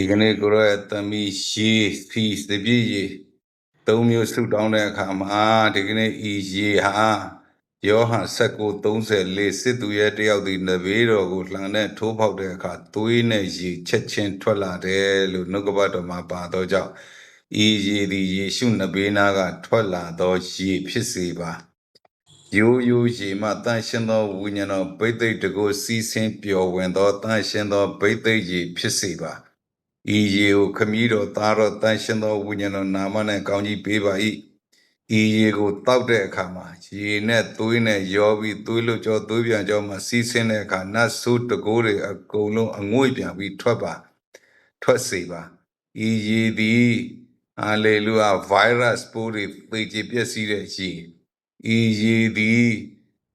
ဒီကနေ့ကိုရောသမီးရှိဖီစပြည့်ရေသုံးမျိုးဆုတောင်းတဲ့အခါမှာဒီကနေ့ဤရေဟာယောဟန်19:34စစ်သူရဲ့တယောက်ဒီနဘေးတော်ကိုလှန်နဲ့ထိုးပေါက်တဲ့အခါသွေးနဲ့ရေချက်ချင်းထွက်လာတယ်လို့နှုတ်ကပတ်တော်မှာပါတော့ကြောင့်ဤရေသည်ယေရှုနဘေးနာကထွက်လာသောရေဖြစ်စေပါရိုးရိုးရေမှတန်ရှင်သောဝိညာဉ်တော်ဗိသိက်တကိုစီးဆင်းပျော်ဝင်သောတန်ရှင်သောဗိသိက်ရေဖြစ်စေပါ ဤရေကိုခမည်းတော်သားတော်တန်ရှင်သောဝိညာဉ်တော်နာမနဲ့ကောင်းကြီးပေးပါ၏ဤရေကိုတောက်တဲ့အခါမှာရေနဲ့သွေးနဲ့ရောပြီးသွေးလွတ်ကြောသွေးပြန်ကြောမှာစီးဆင်းတဲ့အခါနတ်ဆိုးတကိုးတွေအကုန်လုံးအငွေ့ပြန်ပြီးထွက်ပါထွက်စေပါဤရေသည်ဟာလေလုယာဗိုင်းရပ်စ်ပိုးတွေပေကြပြည့်စည်တဲ့ရေဤရေသည်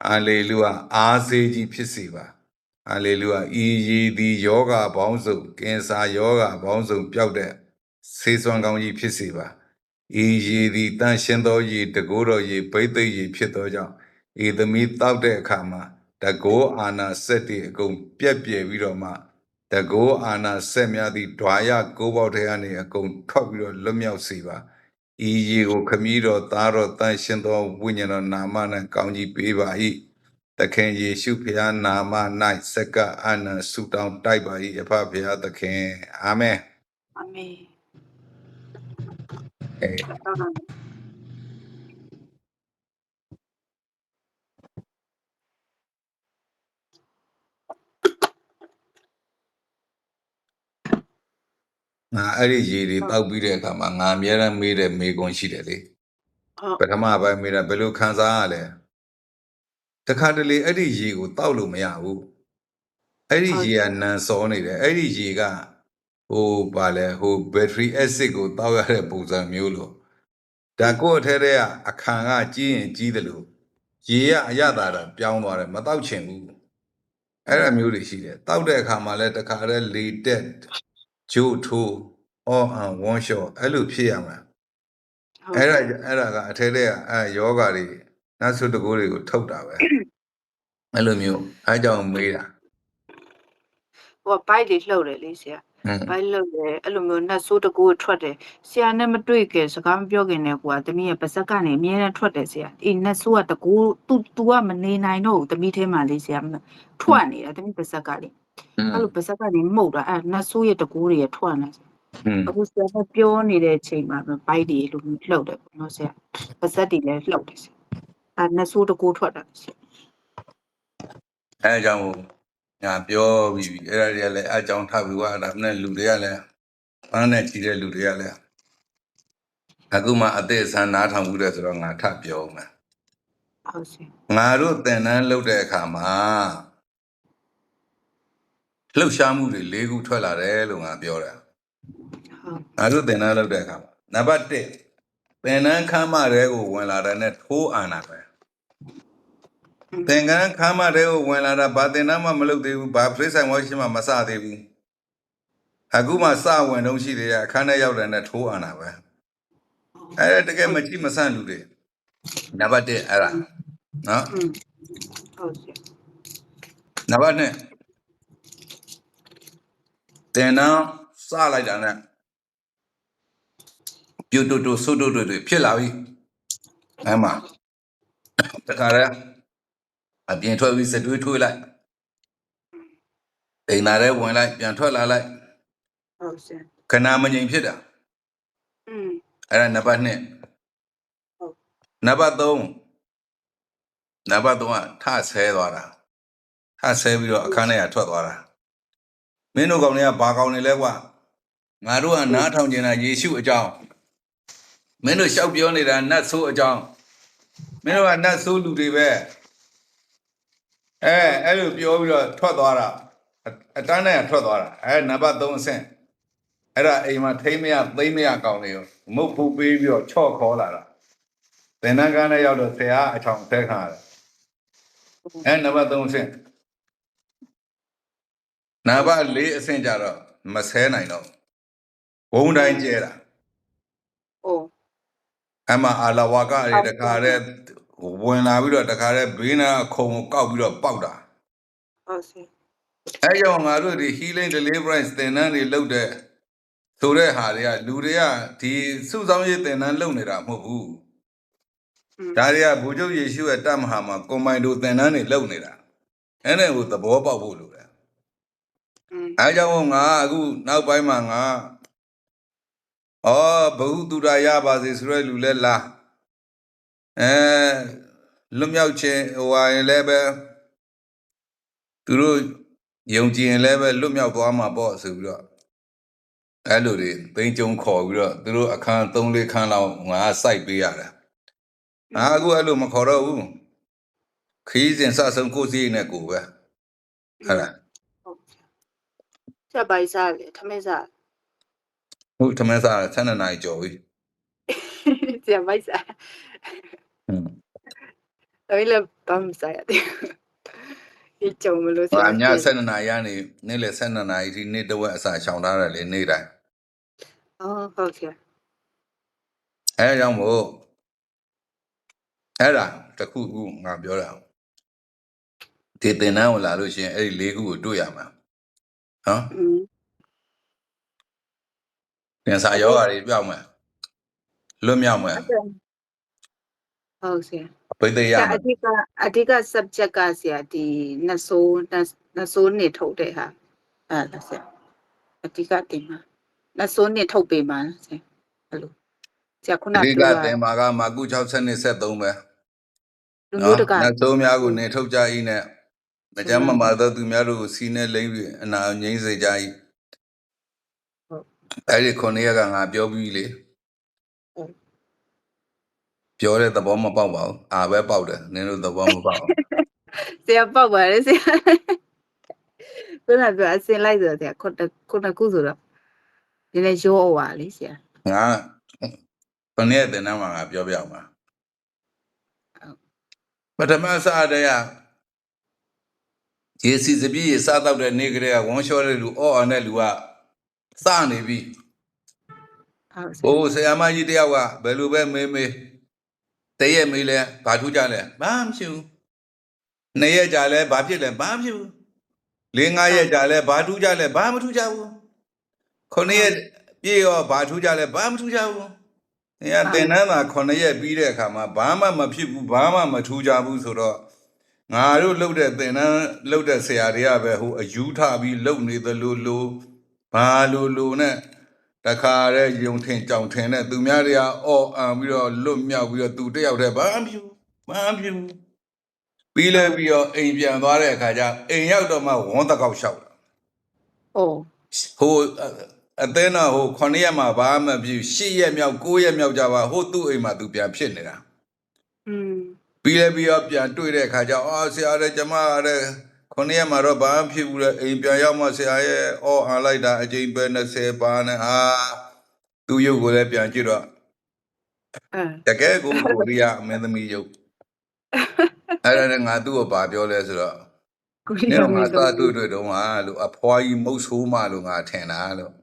ဟာလေလုယာအားစေးကြီးဖြစ်စေပါ ဟာလေလုယာဤရည်သည်ယောဂဘောင်းစုံကင်ဆာယောဂဘောင်းစုံပျောက်တဲ့ဆေးစွမ်းကောင်းကြီးဖြစ်စေပါဤရည်သည်တန်ရှင်သောရည်တကိုးတော်ရည်ဗိသိက်ရည်ဖြစ်သောကြောင့်ဤသမီးတောက်တဲ့အခါမှာတကိုးအာနာစက်တွေအကုန်ပြက်ပြယ်ပြီးတော့မှတကိုးအာနာစက်များသည်ဓွာရကိုးပေါက်ထဲကနေအကုန်ထွက်ပြီးတော့လွတ်မြောက်စေပါဤရည်ကိုခမည်းတော်သားတော်တန်ရှင်သောဝိညာဉ်တော်နာမနဲ့ကောင်းကြီးပေးပါ၏ သခင်ယေရှုဖျားနာမ၌စက္ကအနန္ဆုတောင်းတိုက်ပါ၏အဖဖျားသခင်အာမင်အာမင်အဲငါအဲ့ဒီရေတွေတောက်ပြီးတဲ့အခါမှာငါအများအားမေးတဲ့မေးခွန်းရှိတယ်လေဟုတ်ပထမပိုင်းမေးတာဘယ်လိုခံစားရလဲ တခါတလေအဲ့ဒီရေကိုတောက်လို့မရဘူးအဲ့ဒီရေကနန်စောနေတယ်အဲ့ဒီရေကဟိုပါလဲဟိုဘက်ထရီအက်ဆစ်ကိုတောက်ရတဲ့ပုံစံမျိုးလို့ဒါကိုယ့်အထဲထဲကအခါကကြီးရင်ကြီးတယ်လို့ရေကအရသာတာပြောင်းသွားတယ်မတောက်ချင်ဘူးအဲ့ဒါမျိုးတွေရှိတယ်တောက်တဲ့အခါမှာလဲတခါတည်းလေတက်ဂျိုထိုးအော်အန်ဝွန်ရှော့အဲ့လိုဖြစ်ရမှာအဲ့ဒါအဲ့ဒါကအထဲထဲကအဲယောဂါတွေ နတ်ဆုတကိုးတွေကိုထုတ်တာပဲအဲ့လိုမျိုးအဲကြောင့်မေးတာဟိုကဘိုက်တွေလှုပ်တယ်လေဆရာဟွန်းဘိုက်လှုပ်တယ်အဲ့လိုမျိုးနတ်ဆိုးတကူထွက်တယ်ဆရာနဲ့မတွေ့ခင်စကားမပြောခင်နဲ့ကွာတမီးရဲ့ပါဇက်ကနေအမြဲတမ်းထွက်တယ်ဆရာအေးနတ်ဆိုးကတကူသူ तू ကမနေနိုင်တော့ဘူးတမီးထဲမှာလေဆရာထွက်နေတာတမီးပါဇက်ကလေအဲ့လိုပါဇက်ကနေမှုတ်တာအဲ့နတ်ဆိုးရဲ့တကူတွေရထွက်နေဟွန်းအခုဆရာကပြောနေတဲ့အချိန်မှာဘိုက်တွေလိုမျိုးလှုပ်တယ်ပေါ့နော်ဆရာပါဇက်တွေလည်းလှုပ်တယ်ဆရာ အဲ့နတ်ဆိုးတကူထွက်တာဆရာအဲကြောင့်ညာပြောပြီးပြီအဲ့ဒါတွေကလည်းအကြောင်းထပ်ပြီးွားတာနဲ့လူတွေကလည်းပန်းနဲ့ကြီးတဲ့လူတွေကလည်းအခုမှအသက်ဆန်းနားထောင်မှုတဲ့ဆိုတော့ငါထပ်ပြောမယ်ဟုတ်ဆရာငါတို့သင်တန်းလုပ်တဲ့အခါမှာလှုပ်ရှားမှုတွေ၄ခုထွက်လာတယ်လို့ငါပြောတာဟုတ်ငါတို့သင်တန်းလုပ်တဲ့အခါမှာနံပါတ်1သင်တန်းခမ်းမတွေကိုဝင်လာတဲ့နဲ့ထိုးအာနာပဲ သင်္ကန်းခမ်းမတွေကိုဝင်လာတာဘာသင်တန်းမှမလုပ်သေးဘူးဘာပြိဆိုင်ဝါရှိမှမစသေးဘူးအခုမှစဝင်တော့ရှိသေးတယ်အခန်းထဲရောက်တယ်နဲ့ထိုးအာနာပဲအဲ့ဒါတကယ်မကြည့်မဆန့်လူတွေနံပါတ်1အဲ့ဒါနော်อืมဟုတ်ဆရာနံပါတ်2သင်တန်းစလိုက်တာနဲ့ပြူတူတူဆုတူတူတွေဖြစ်လာပြီအဲ့မှာတခါတည်း အပြင်ထွက်ပြီးစတွေးထွေးလိုက်အိမ်သားထဲဝင်လိုက်ပြန်ထွက်လာလိုက်ဟုတ်ဆရာခဏမငြိမ်ဖြစ်တာอืมအဲ့ဒါနံပါတ်2ဟုတ်နံပါတ်3နံပါတ်3ကထဆဲသွားတာထဆဲပြီးတော့အခန်းထဲကထွက်သွားတာမင်းတို့ကောင်တွေကဘာကောင်တွေလဲကွာငါတို့ကနားထောင်ကျင်တာယေရှုအကြောင်းမင်းတို့ရှောက်ပြောနေတာနတ်ဆိုးအကြောင်းမင်းတို့ကနတ်ဆိုးလူတွေပဲ အဲအဲ့လိုပြောပြီးတော့ထွက်သွားတာအအတန်းနဲ့ကထွက်သွားတာအဲနံပါတ်3အဆင့်အဲ့ဒါအိမ်မှာထိမ့်မရသိမ့်မရကောင်တွေရောမုတ်ဖူးပေးပြီးတော့ချော့ခေါ်လာတာသင်္นานကန်းနဲ့ရောက်တော့ဆရာအချောင်ဆဲခါတယ်အဲနံပါတ်3အဆင့်နံပါတ်4အဆင့်ကြတော့မဆဲနိုင်တော့ဘုံတိုင်းကျဲတာ โอ้ အမအာလာဝါကတွေတခါတည်း ဝင်လာပြီးတော့တခါတည်းဘေးနာခုံကိုကောက်ပြီးတော့ပေါက်တာဟုတ်စီအဲကြောင့်ငါတို့ဒီ healing deliverance သင်တန်းတွေလုပ်တဲ့ဆိုတဲ့ဟာတွေကလူတွေကဒီစုဆောင်ရေးသင်တန်းလုပ်နေတာမဟုတ်ဘူးဒါတွေကဘုချုပ်ယေရှုရဲ့တမဟာမှာကွန်မိုင်ဒိုသင်တန်းတွေလုပ်နေတာအဲ့ဒါကိုသဘောပေါက်ဖို့လိုတယ်အဲကြောင့်ငါအခုနောက်ပိုင်းမှာငါဩဘဟုတုဒရရပါစေဆိုတဲ့လူလဲလား အဲလွတ်မြောက်ခြင်းဟိုဟာရင်လည်းပဲသူတို့ယုံကြည်ရင်လည်းပဲလွတ်မြောက်သွားမှာပေါ့ဆိုပြီးတော့အဲလိုတွေသိန်းကျုံခေါ်ပြီးတော့သူတို့အခန်း၃၄ခန်းလောက်ငါစိုက်ပေးရတယ်ငါအခုအဲ့လိုမခေါ်တော့ဘူးခီးစဉ်စဆုံးကိုယ်စီနဲ့ကိုယ်ပဲဟုတ်လားဟုတ်ဆက်ပိုက်စားလေထမင်းစားဟုတ်ထမင်းစားဆန်းနှစ်နာရီကျော်ပြီဆက်ပိုက်စားဟွန်း ဒါပေမဲ့ဘာမှမစားရသေးဘူးဒီကြုံမလို့။ဟာည7နာရီကနေနေ့လယ်7နာရီထိနေ့တစ်ဝက်အစာရှောင်ထားတယ်လေနေ့တိုင်းအော်ဟုတ်ကဲ့။အဲဒါကြောင့်မို့အဲ့ဒါတစ်ခုခုငါပြောတာ။ဒီတင်တန်းကိုလာလို့ရှိရင်အဲ့ဒီလေးခုကိုတွေ့ရမှာ။နော်อืม။ပြန်စာယောဂါတွေပြောက်မယ်။လွတ်မြောက်မယ် ဟုတ်ကဲ့ဟုတ်ကဲ့။ပိတ်သိရဆရာမယ်အဓိကအဓိက subject ကဆရာဒီနတ်ဆိုးနတ်နတ်ဆိုးနေထုတ်တဲ့ဟာအဲ့ဒါဆရာအဓိကတင်မှာနတ်ဆိုးနေထုတ်ပေးမှာဆရာအဲ့လိုဆရာခုန။အဓိကပြောသတာင်ပါကမာကု60နဲ့73ပဲလူမျိုးတကာ။နတ်သုံးများကိုနေထုတ်ကြ၏နဲ့မကြမ်းမမာသောသူများတို့ကိုစီးနဲ့လိမ့်ပြီးအနာငိမ့်စေကြ၏ဟုတ်အဲ့ဒီခုနှစ်ရက်ကငါပြောပြီးလေဟုတ် ပြောတဲ့သဘောမပေါက်ပါဘူးအာပဲပေါက်တယ်နင်တို့သဘောမပေါက်ဘူးဆရာပောက်ပါလေဆရာခုနပြောအစင်လိုက်ဆိုတော့ဆရာခုနခုနခုဆိုတော့ဒီလေရောဝါလေဆရာငါခုနှစ်ရက်တင်တန်းမှာငါပြောပြအောင်ပါဟုတ်ပထမစတဲ့ရရေစီစပြည့်ရေစားတော့တဲ့နေ့ကလေးကဝန်းလျှောတဲ့လူအော်အောင်တဲ့လူကစနေပြီဟုတ်ဆရာဟိုဆရာမကြီးတယောက်ကဘယ်လိုပဲမေးမေး တရက်မေးလဲဘာထူးကြလဲဘာမှမရှိဘူးနှစ်ရက်ကြာလဲဘာဖြစ်လဲဘာမှမရှိဘူးလေးငါးရက်ကြာလဲဘာထူးကြလဲဘာမှမထူးကြဘူးခုနှစ်ရက်ပြည့်ရောဘာထူးကြလဲဘာမှမထူးကြဘူး။အဲတင်တန်းသာခုနှစ်ရက်ပြီးတဲ့အခါမှာဘာမှမဖြစ်ဘူးဘာမှမထူးကြဘူးဆိုတော့ငါတို့လှုပ်တဲ့တင်တန်းလှုပ်တဲ့ဆရာတွေကပဲဟိုအယူထပြီးလှုပ်နေသလိုလိုဘာလိုလိုနဲ့ တခါတဲ့ယုံထင်ကြောင်ထင်တဲ့သူများတွေကအော်အံပြီးတော့လွတ်မြောက်ပြီးတော့သူတယောက်တည်းဘာမှမဖြစ်ဘူးဘာမှမဖြစ်ဘူးပြီးလဲပြီးတော့အိမ်ပြန်သွားတဲ့အခါကျအိမ်ရောက်တော့မှဝန်းတကောက်လျှောက်တာအိုးဟိုအအသင်းတော်ဟို9ရက်မှဘာမှမဖြစ်10ရက်မြောက်9ရက်မြောက်ကြပါဟိုသူ့အိမ်မှာသူပြန်ဖြစ်နေတာอืมပြီးလဲပြီးတော့ပြန်တွေ့တဲ့အခါကျအော်ဆရာတဲ့ကျမ ကတဲ့9ရက်မှတော့ဘာမှဖြစ်ဘူးလေအိမ်ပြန်ရောက်မှဆရာရဲ့အော်အားလိုက်တာအချိန်ပဲ20ပါနဲ့အာသူ့ရုပ်ကိုလည်းပြန်ကြည့်တော့အဲတကယ်ကိုကိုရီးယားအမင်းသမီးရုပ်အဲ့ဒါနဲ့ငါသူ့ကိုဘာပြောလဲဆိုတော့ကိုနရီးင်ယားတို့မငါင်းသာတို့တွေ့တွေ့တော့ဟာလို့အဖွားကြီးမုတ်ဆိုးမလို့ငါထင်တာလို့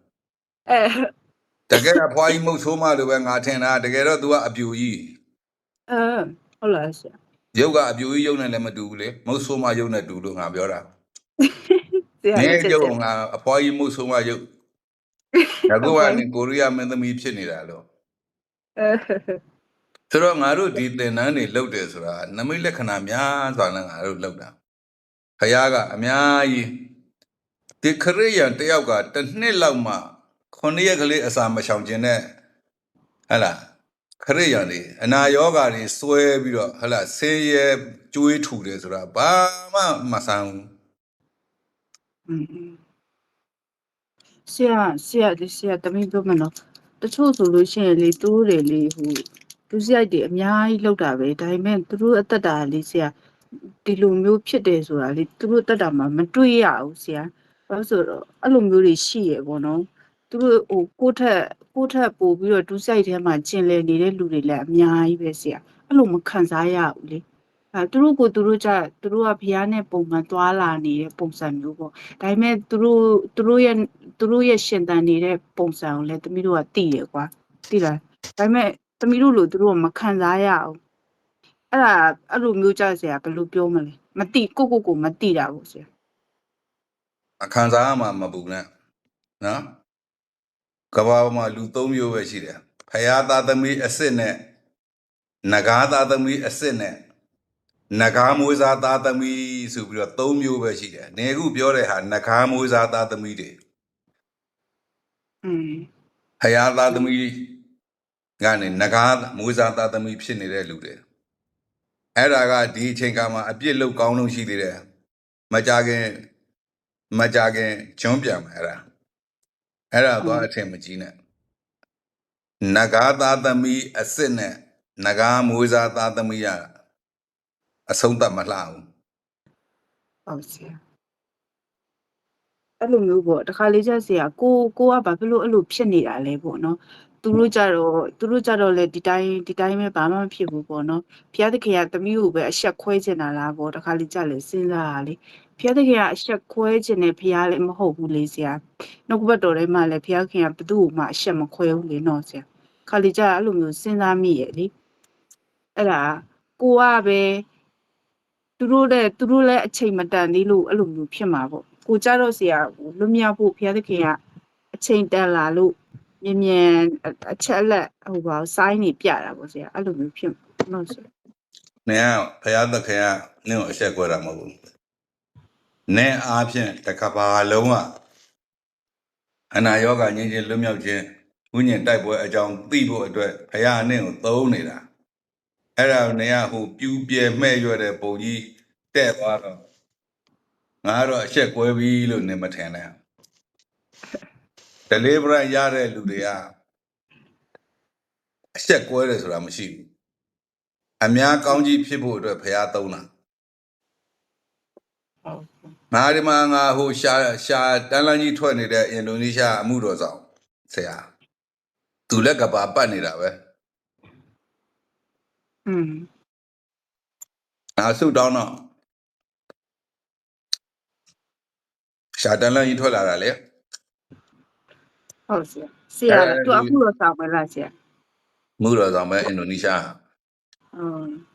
အဲတကယ်အဖွားကြီးမုတ်ဆိုးမလို့ပဲငါထင်တာတကယ်တော့ तू ကအပြူကြီးအဲဟုတ်လားဆရာ ရုပ်ကအပြူကြီးရုပ်နဲ့လည်းမတူဘူးလေမုတ်ဆိုးမရုပ်နဲ့တူလို့ငါပြောတာဆရာနင်းချက်ရုပ်ချက်ကငါအဖွားကြီးမုတ်ဆိုးမရုပ်ဒါကကနေကိုရီးယားမင်းသမီးဖြစ်နေတာလို့အဲဆိုတော့ငါတို့ဒီသင်တန်းတွေလုပ်တယ်ဆိုတာနမိတ်လက္ခဏာများစွာနဲ့ငါတို့လုပ်တာခရားကအများကြီးဒီခရိယန်တယောက်ကတစ်နှစ်လောက်မှခုနှစ်ရက်ကလေးအစာမရှောင်ခြင်းနဲ့ဟဟလား ခရိယန်တွေအနာယောဂါတွေစွဲပြီးတော့ဟဟလားဆေးရဲကျွေးထူတယ်ဆိုတာဘာမှမဆန်းဘူးอืมဆရာဆရာဒီဆရာတမီးပြောမလို့တချို့ဆိုလို့ရှိရင်လေတူးတယ်လေဟိုသူစရိုက်တွေအများကြီးလောက်တာပဲဒါပေမဲ့သူတို့အသက်တာလေးဆရာဒီလိုမျိုးဖြစ်တယ်ဆိုတာလေသူတို့အသက်တာမှာမတွေ့ရဘူးဆရာဘာလို့ဆိုတော့အဲ့လိုမျိုးတွေရှိရပေါ့နော်သူတို့ဟိုကိုယ့်ထက် ကိုယ့်ထက်ပို့ပြီးတော့ဒူးဆိုင်ထဲမှာကျင်လည်နေတဲ့လူတွေလည်းအများကြီးပဲဆရာအဲ့လိုမခံစားရဘူးလေအဲသူတို့ကိုသူတို့ကြသူတို့ကဘုရားနဲ့ပုံမှန်သွားလာနေတဲ့ပုံစံမျိုးပေါ့ဒါပေမဲ့သူတို့သူတို့ရဲ့သူတို့ရဲ့ရှင်တန်နေတဲ့ပုံစံကိုလည်းသမီးတို့ကသိရကွာသိလားဒါပေမဲ့သမီးတို့လိုသူတို့ကမခံစားရအောင်အဲ့ဒါအဲ့လိုမျိုးကြဆရာဘယ်လိုပြောမလဲမသိကိုကိုကိုမသိတာဘူးဆရာအခန်းစားမှမပူနဲ့နော် ကဘာပေါ်မှာလူ၃မျိုးပဲရှိတယ်ဖယားသားသမီးအစ်စ်နဲ့နဂါးသားသမီးအစ်စ်နဲ့နဂါးမွေးစားသားသမီးဆိုပြီးတော့၃မျိုးပဲရှိတယ်နေခုပြောတဲ့ဟာနဂါးမွေးစားသားသမီးတွေอืมဖယားသားသမီးကနေနဂါးမွေးစားသားသမီးဖြစ်နေတဲ့လူတွေအဲ့ဒါကဒီအချိန်ကမှအပြစ်လောက်ကောင်းလို့ရှိသေးတယ်မကြခင်မကြခင်ကျွန်းပြန်မယ်အဲ့ဒါ အဲ့ဒါတော့အထင်မကြီးနဲ့နဂါးသားသမီးအစ်စ်နဲ့နဂါးမွေးစားသားသမီးကအဆုံးသတ်မလှဘူးဟုတ်ဆရာအဲ့လိုမျိုးပေါ့တခါလေးကျဆရာကိုကိုကဘာဖြစ်လို့အဲ့လိုဖြစ်နေတာလဲပေါ့နော် သူတို့ကြတော့သူတို့ကြတော့လေဒီတိုင်းဒီတိုင်းပဲဘာမှမဖြစ်ဘူးပေါ့နော်ဘုရားသခင်ကသမီးကိုပဲအဆက်ခွဲချင်တာလားပေါ့တခါလေးကြလေစဉ်းစားရလေဘုရားသခင်ကအဆက်ခွဲချင်တဲ့ဘုရားလည်းမဟုတ်ဘူးလေဆရာနှုတ်ကပတ်တော်ထဲမှာလည်းဘုရားခင်ကဘသူ့ကိုမှအဆက်မခွဲဘူးလေနော်ဆရာခါလေးကြအဲ့လိုမျိုးစဉ်းစားမိရဲ့လေအဲ့ဒါကိုကပဲသူတို့လည်းသူတို့လည်းအချိန်မတန်သေးလို့အဲ့လိုမျိုးဖြစ်မှာပေါ့ကိုကြတော့ဆရာလွတ်မြောက်ဖို့ဘုရားသခင်ကအချိန်တန်လာလို့ မြင်မြန်အအချက်အလက်ဟိုပါစိုင်းနေပြတာပေါ့ဆရာအဲ့လိုမျိုးဖြစ်မှာနော်ဆရာ။နင်ကဖယားသခင်ကနင့်ကိုအဆက်ကွဲတာမဟုတ်ဘူး။နင့်အားဖြင့်တစ်ကဘာလုံးကအနာယောဂငြင်းချင်းလွတ်မြောက်ခြင်းဝိညာဉ်တိုက်ပွဲအကြောင်းသိဖို့အတွက်ဖယားနင့်ကိုသုံးနေတာ။အဲ့ဒါကိုနင်ကဟိုပြူပြဲမဲ့ရွက်တဲ့ပုံကြီးတဲ့သွားတော့ငါကတော့အဆက်ကွဲပြီလို့နင်မထင်နဲ့။ deliverance ရတဲ့လူတွေကအဆက်ကွဲတယ်ဆိုတာမရှိဘူး။အများကောင်းကြီးဖြစ်ဖို့အတွက်ဖယားသုံးတာ။ဟုတ်ငါဒီမှာငါဟိုရှာရှာတန်းလန်းကြီးထွက်နေတဲ့အင်ဒိုနီးရှားအမှုတော်ဆောင်ဆရာသူလက်ကဘာပတ်နေတာပဲอืมငါဆုတောင်းတော့ရှာတန်းလန်းကြီးထွက်လာတာလေ ဟုတ်ဆရာဆရာသူအခုတော့ဆောင်မလားဆရာမှုတော်ဆောင်ပဲအင်ဒိုနီးရှားဟုတ်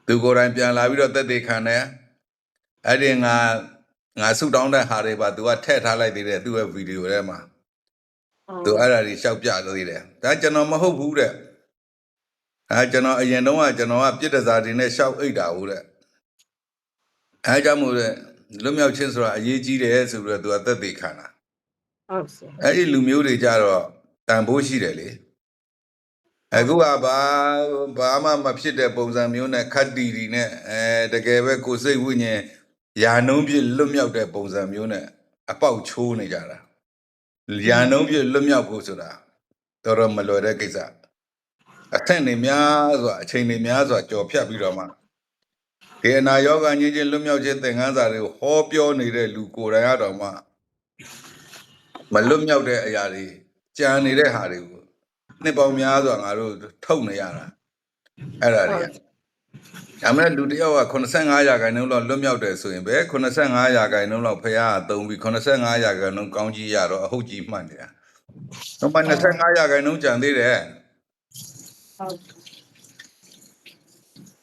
သူကိုယ်တိုင်ပြန်လာပြီးတော့တက်သေးခံတယ်အဲ့ဒီငါငါဆုတောင်းတဲ့ဟာတွေပါသူကထည့်ထားလိုက်သေးတယ်သူ့ရဲ့ဗီဒီယိုထဲမှာ သူအဲ့ဒါတွေရှောက်ပြလို့သေးတယ်ဒါကျွန်တော်မဟုတ်ဘူးတဲ့အဲကျွန်တော်အရင်တုန်းကကျွန်တော်ကပြစ်ဒဇာတွေနဲ့ရှောက်အိတ်တာဟုတ်တဲ့အဲကြောင့်မို့တဲ့လွတ်မြောက်ခြင်းဆိုတာအရေးကြီးတယ်ဆိုပြီးတော့သူကသက်သေခံတာ ဟုတ်ဆရာအဲ့ဒီလူမျိုးတွေကြတော့တန်ဖိုးရှိတယ်လေအခုကဘာဘာမှမဖြစ်တဲ့ပုံစံမျိုးနဲ့ခတ်တီတီနဲ့အဲတကယ်ပဲကိုယ်စိတ်ဝိညာဉ်ယာနှုံးပြည့်လွတ်မြောက်တဲ့ပုံစံမျိုးနဲ့အပေါက်ချိုးနေကြတာယာနှုံးပြည့်လွတ်မြောက်ဖို့ဆိုတာတော်တော်မလွယ်တဲ့ကိစ္စအထက်နေများစွာအချိန်နေများစွာကြော်ဖြတ်ပြီးတော့မှဒီအနာယောဂညင်းချင်းလွတ်မြောက်ခြင်းသင်ခန်းစာတွေကိုဟောပြောနေတဲ့လူကိုယ်တိုင်အတော်မှ မလွတ်မြောက်တဲ့အရာတွေကြံနေတဲ့ဟာတွေကိုနှစ်ပေါင်းများစွာငါတို့ထုတ်နေရတာအဲ့ဒါတွေကဒါမဲ့လူတစ်ယောက်က85ရာခိုင်နှုန်းလောက်လွတ်မြောက်တယ်ဆိုရင်ပဲ85ရာခိုင်နှုန်းလောက်ဖះအသုံးပြီး85ရာခိုင်နှုန်းကောင်းကြီးရတော့အဟုတ်ကြီးမှတ်နေတာ။တော့မှ25ရာခိုင်နှုန်းကြံသေးတယ်ဟုတ်။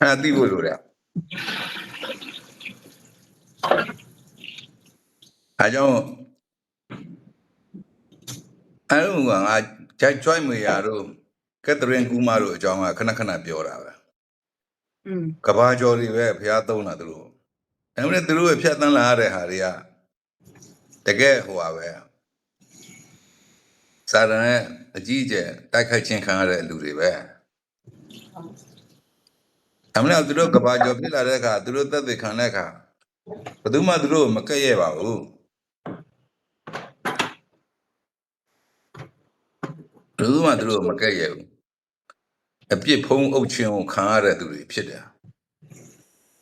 အဲ့ဒါသိဖို့လိုတယ်။အဲကြောင့် အဲ့လိုကငါဂျိုက်ကျွိုင်းမရတို့ကက်သရင်ကူမာတို့အကြောင်းကခဏခဏပြောတာပဲอืมကဘာကျော်တွေပဲဖះသုံးတာသူတို့ဒါပေမဲ့သူတို့ရဲ့ဖြတ်သန်းလာရတဲ့ဟာတွေကတကယ်ဟိုပါပဲစာရနဲ့အကြီးအကျယ်တိုက်ခိုက်ခြင်းခံရတဲ့လူတွေပဲအမလို့သူတို့ကဘာကျော်ဖြစ်လာတဲ့အခါသူတို့သက်သေခံတဲ့အခါဘယ်သူမှသူတို့ကိုမကဲ့ရဲ့ပါဘူး ဘယ်သူမှသူတို့ကိုမကဲ့ရဲ့ဘူးအပြစ်ဖုံးအုပ်ခြင်းကိုခံရတဲ့သူတွေဖြစ်တယ်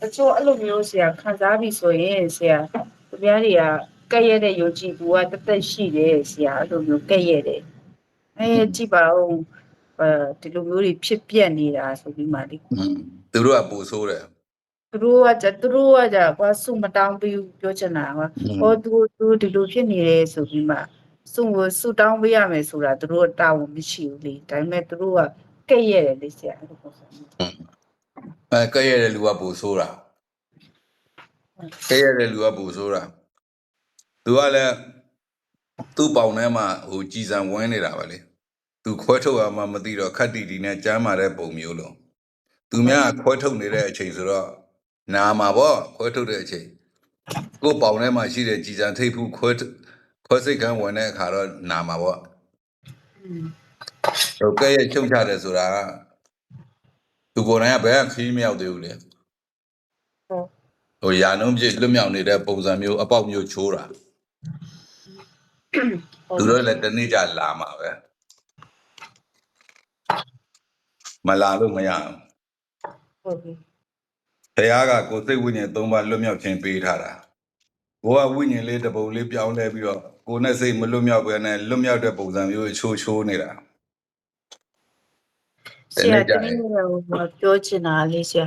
အချို့အဲ့လိုမျိုးဆရာခံစားပြီဆိုရင်ဆရာသူများတွေကကဲ့ရဲ့တဲ့ယုံကြည်သူကတသက်ရှိတယ်ဆရာအဲ့လိုမျိုးကဲ့ရဲ့တယ်အဲကြည့်ပါဦးအဲဒီလိုမျိုးတွေဖြစ်ပြက်နေတာဆိုပြီးမှလေอืมသူတို့ကပူဆိုးတယ်သူတို့ကကြသူတို့ကကြကွာစုမတောင်းပြီးပြောချင်တာကွာဟောသူသူဒီလိုဖြစ်နေတယ်ဆိုပြီးမှ စုကိုစုတောင်းပေးရမယ်ဆိုတာသူတို့တာဝန်မရှိဘူးလေဒါပေမဲ့သူတို့ကကဲ့ရဲ့တယ်လေဆရာအဲ့လိုပုံစံမျိုးအဲကဲ့ရတဲ့လူကပူဆိုးတာကဲ့ရတဲ့လူကပူဆိုးတာသူကလည်းသူ့ပေါင်ထဲမှာဟိုကြည်စံဝင်းနေတာပဲလေသူခွဲထုတ်ရမှမသိတော့ခက်တီတီနဲ့ကြမ်းမာတဲ့ပုံမျိုးလို့သူများကခွဲထုတ်နေတဲ့အချိန်ဆိုတော့နာမှာပေါ့ခွဲထုတ်တဲ့အချိန်ကိုယ်ပေါင်ထဲမှာရှိတဲ့ကြည်စံထိတ်ဖူးခွဲထုတ် ခွဲစိတ်ကန်းဝင်တဲ့အခါတော့နာမှာပေါ့อืมဟိုကဲရဲ့ချုပ်ချတယ်ဆိုတာကသူကိုယ်တိုင်ကဘယ်ကခီးမရောက်သေးဘူးလေဟုတ်ဟိုရာနှုံးပြည့်လွတ်မြောက်နေတဲ့ပုံစံမျိုးအပေါက်မျိုးချိုးတာဟုတ်သူတို့လည်းတနေ့ကြလာမှာပဲမလာလို့မရအောင်ဟုတ်ပြီဘုရားကကိုယ်စိတ်ဝိညာဉ်၃ပါးလွတ်မြောက်ခြင်းပေးထားတာ ကိုကဝိညာဉ်လေးတစ်ပုံလေးပြောင်းလဲပြီးတော့ကိုယ်နဲ့စိတ်မလွတ်မြောက်ဘဲနဲ့လွတ်မြောက်တဲ့ပုံစံမျိုးချိုးချိုးနေတာဆရာတနည်းနည်းဟိုပြောချင်တာလေးဆရာ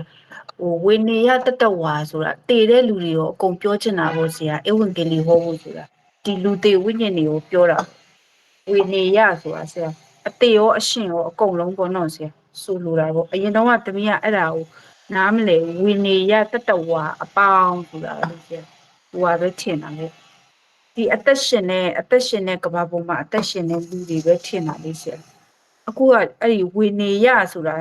ဟိုဝိနေယတတဝါဆိုတာတည်တဲ့လူတွေရောအကုန်ပြောချင်တာပေါ့ဆရာအဝံဂေလိဟောဖို့ဆိုတာဒီလူတွေဝိညာဉ်တွေကိုပြောတာဝိနေယဆိုတာဆရာအတေရောအရှင်ရောအကုန်လုံးပေါ့နော်ဆရာဆိုလိုတာပေါ့အရင်တော့ကတမီးကအဲ့ဒါကိုနားမလဲဝိနေယတတဝါအပေါင်းဆိုတာလို့ဆရာ ဟိုဟာပဲထင်တာလေဒီအသက်ရှင်နဲ့အသက်ရှင်တဲ့ကဘာပေါ်မှာအသက်ရှင်တဲ့လူတွေပဲထင်တာလေးဆရာအခုကအဲ့ဒီဝေနေရဆိုတာ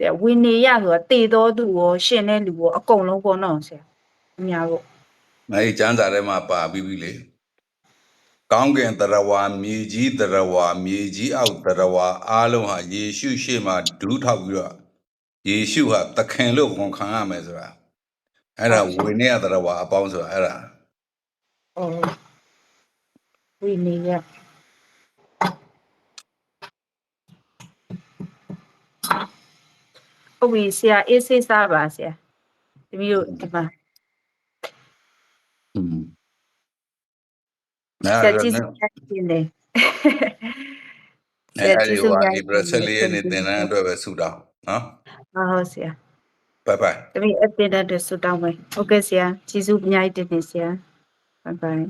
တဲ့ဝေနေရဆိုတာတေတော်သူရောရှင်တဲ့လူရောအကုန်လုံးပေါ့နော်ဆရာအများပေါ့။အဲဒီကျမ်းစာထဲမှာပါပြီးပြီလေ။ကောင်းကင်တရဝါမြေကြီးတရဝါမြေကြီးအောက်တရဝါအားလုံးဟာယေရှုရှေ့မှာဒူးထောက်ပြီးတော့ယေရှုဟာသခင်လို့ဝန်ခံရမယ်ဆိုတာ အဲ့ဒါဝိနည်းတရဝါအပေါင်းဆိုတာအဲ့ဒါဟောဝေနေရဟုတ်ပြီဆရာအေးဆေးစားပါဆရာတမီးတို့ဒီမှာอืมဆအဲ့ရာဒါကြည့်နဲ့စရာပြင်းနေအဲ့ဒီဟိုဒီဘရဆလီရဲ့နေတင်တဲ့အတွက်ပဲဆူတောင်းနော်ဟုတ်ဆရာ ဘိုင်ဘိုင်တမီးအတင်တဲ့ဆူတောင်းမယ်ဟုတ်ကဲ့ဆရာကျေးဇူးအများကြီးတင်နေဆရာဘိုင်ဘိုင်